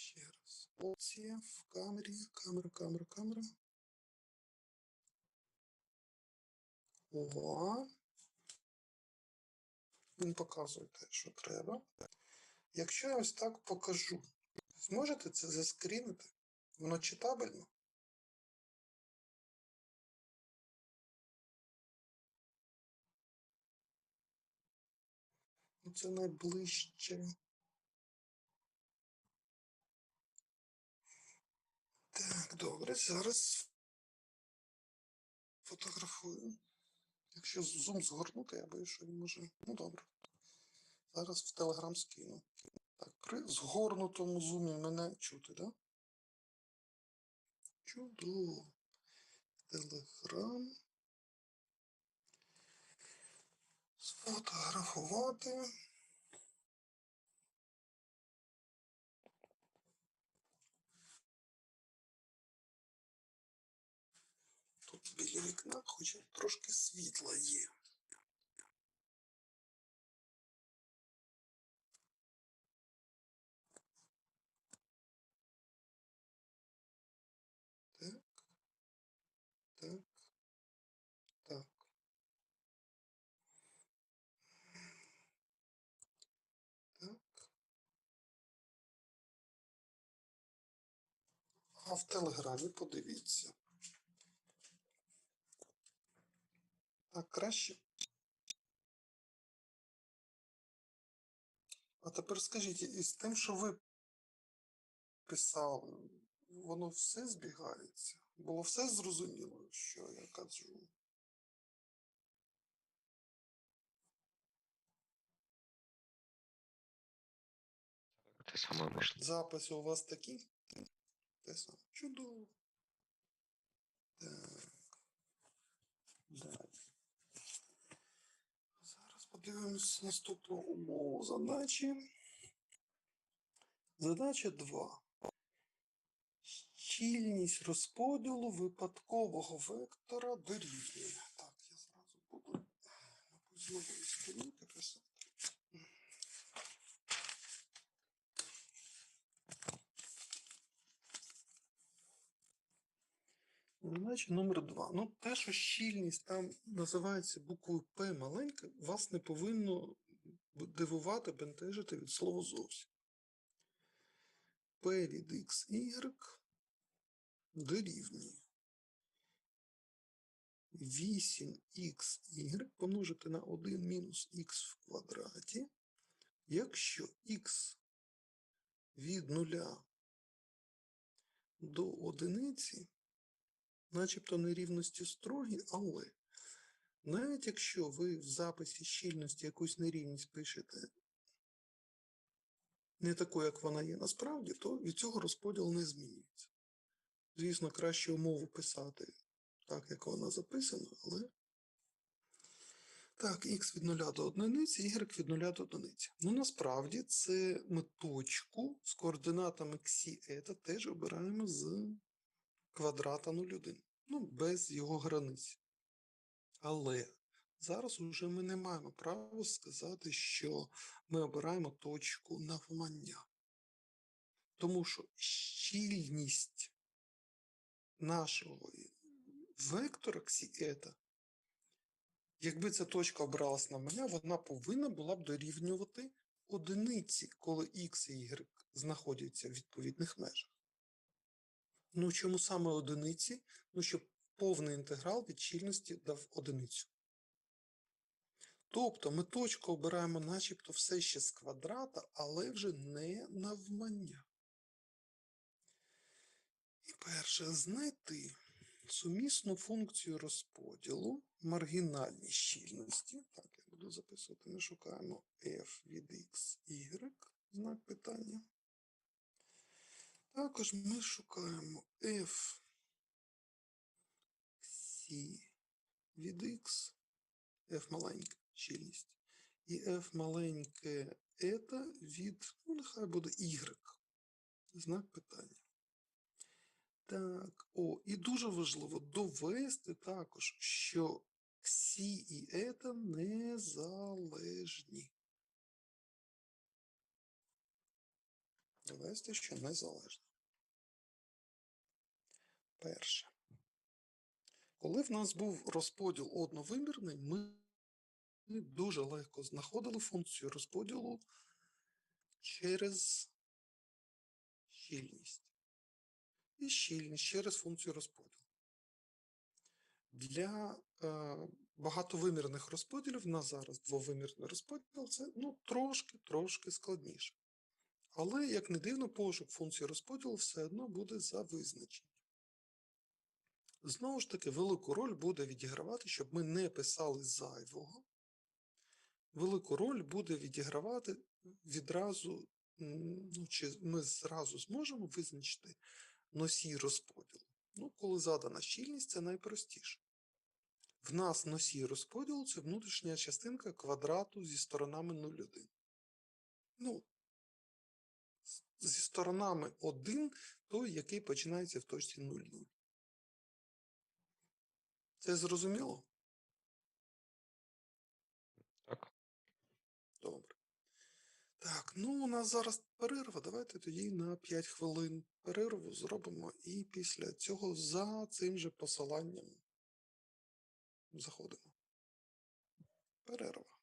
Ще раз. Опція в камері. Камера, камера, камера. О. Він показує те, що треба. Якщо я ось так покажу, зможете це заскрінити? Воно читабельно? Ну, Це найближче. Добре, зараз фотографую. Якщо зум згорнути, я боюсь, що він може. Ну добре. Зараз в Телеграм скину. Так, при згорнутому зумі мене чути, да? Чудово. Телеграм. Сфотографувати. Біля вікна, хоча трошки світла є. Так. Так. Так. Так. А в Телеграмі подивіться. Так, краще. А тепер скажіть, із тим, що ви писали, воно все збігається? Було все зрозуміло, що я кажу? Те саме можна. Записи у вас такі? Те саме. Чудово. Так. Далі. Подивимось наступну умову задачі. Задача 2. Щільність розподілу випадкового вектора дорівнює. Так, я зразу буду на з нової писати. Задача номер 2. Ну, те, що щільність там називається буквою П маленька, вас не повинно дивувати, бентежити від слова зовсім. P від xy дорівнює 8xy помножити на 1 мінус х в квадраті, якщо х від 0 до одиниці, начебто нерівності строгі, але навіть якщо ви в записі щільності якусь нерівність пишете не таку, як вона є насправді, то від цього розподіл не змінюється. Звісно, краще умову писати так, як вона записана, але. Так, х від 0 до одиниці, y від 0 до одиниці. Ну, насправді, це ми точку з координатами xі eta теж обираємо з квадрата 0,1. Ну, без його границь. Але зараз уже ми не маємо права сказати, що ми обираємо точку навмання. Тому що щільність нашого вектора ксіета, якби ця точка обралась на мене, вона повинна була б дорівнювати одиниці, коли x і y знаходяться в відповідних межах. Ну, чому саме одиниці? Ну, щоб повний інтеграл від щільності дав одиницю. Тобто ми точку обираємо начебто все ще з квадрата, але вже не навмання. І перше, знайти сумісну функцію розподілу маргінальній щільності. Так, я буду записувати, ми шукаємо f від x, y, знак питання. Також ми шукаємо f c від x, f маленька щільність, і f маленьке eta від, ну, нехай буде y. Знак питання. Так, о, і дуже важливо довести також, що всі і ета незалежні. Довести, що незалежно. Перше. Коли в нас був розподіл одновимірний, ми дуже легко знаходили функцію розподілу через щільність. І щільність через функцію розподілу. Для е, багатовимірних розподілів в нас зараз двовимірний розподіл це ну, трошки-трошки складніше. Але, як не дивно, пошук функції розподілу все одно буде за визначенням. Знову ж таки, велику роль буде відігравати, щоб ми не писали зайвого. Велику роль буде відігравати відразу, ну, чи ми зразу зможемо визначити носій розподілу. Ну, коли задана щільність, це найпростіше. В нас носій розподілу це внутрішня частинка квадрату зі сторонами 0,1. Ну, зі сторонами 1, той, який починається в точці 0,0. Це зрозуміло? Так. Добре. Так, ну у нас зараз перерва. Давайте тоді на 5 хвилин перерву зробимо і після цього за цим же посиланням заходимо. Перерва.